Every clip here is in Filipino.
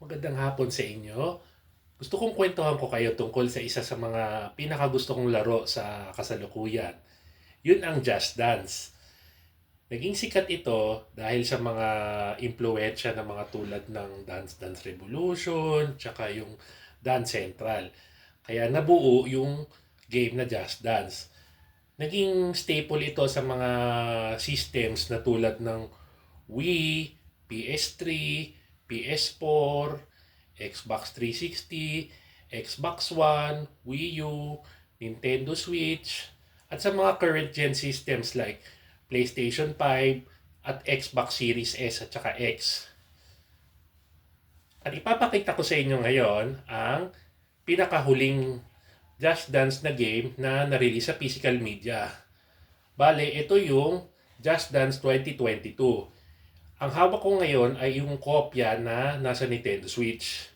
Magandang hapon sa inyo. Gusto kong kwentuhan ko kayo tungkol sa isa sa mga pinakagusto kong laro sa kasalukuyan. Yun ang Just Dance. Naging sikat ito dahil sa mga impluensya ng mga tulad ng Dance Dance Revolution, tsaka yung Dance Central. Kaya nabuo yung game na Just Dance. Naging staple ito sa mga systems na tulad ng Wii, PS3, PS4, Xbox 360, Xbox One, Wii U, Nintendo Switch, at sa mga current gen systems like PlayStation 5 at Xbox Series S at saka X. At ipapakita ko sa inyo ngayon ang pinakahuling Just Dance na game na narelease sa physical media. Bale, ito yung Just Dance 2022. Ang hawak ko ngayon ay yung kopya na nasa Nintendo Switch.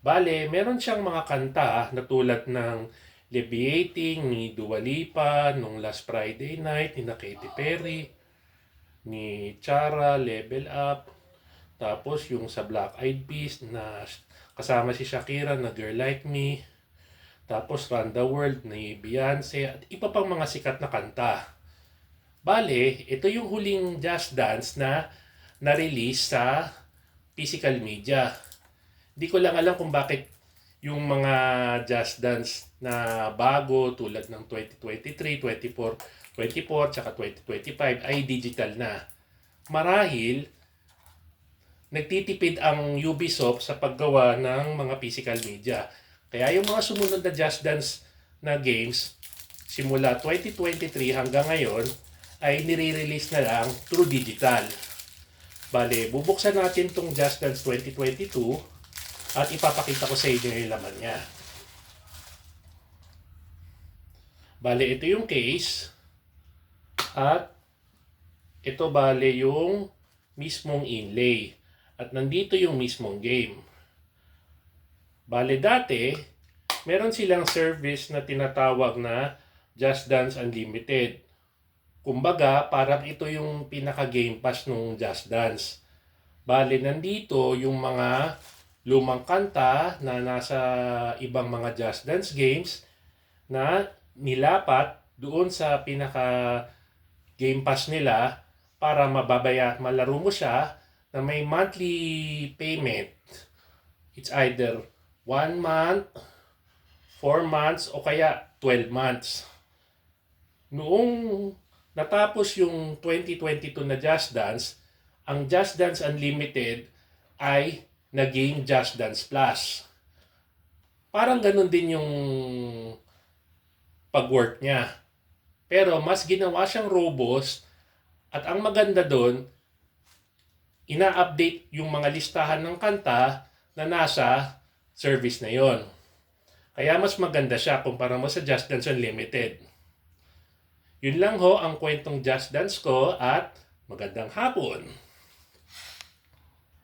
Bale, meron siyang mga kanta na tulad ng Leviating ni Dua Lipa nung last Friday night ni Katy Perry, ni Chara, Level Up, tapos yung sa Black Eyed Peas na kasama si Shakira na Girl Like Me, tapos Run the World ni Beyonce at iba pang mga sikat na kanta. Bale, ito yung huling Just Dance na na-release sa physical media. Di ko lang alam kung bakit yung mga Just Dance na bago tulad ng 2023, 24, 24, tsaka 2025 ay digital na. Marahil, nagtitipid ang Ubisoft sa paggawa ng mga physical media. Kaya yung mga sumunod na Just Dance na games, simula 2023 hanggang ngayon, ay nire-release na lang through digital. Bale, bubuksan natin tong Just Dance 2022 at ipapakita ko sa inyo yung laman niya. Bale, ito yung case. At ito bale yung mismong inlay. At nandito yung mismong game. Bale, dati, meron silang service na tinatawag na Just Dance Unlimited. Kumbaga, parang ito yung pinaka-game pass nung Just Dance. Bale, nandito yung mga lumang kanta na nasa ibang mga Just Dance games na nilapat doon sa pinaka game pass nila para mababaya malaro mo siya na may monthly payment. It's either 1 month, 4 months, o kaya 12 months. Noong natapos yung 2022 na Just Dance, ang Just Dance Unlimited ay naging Just Dance Plus. Parang ganun din yung pag-work niya. Pero mas ginawa siyang robust at ang maganda doon, ina-update yung mga listahan ng kanta na nasa service na yon. Kaya mas maganda siya kumpara mo sa Just Dance Unlimited. Yun lang ho ang kwentong Just Dance ko at magandang hapon.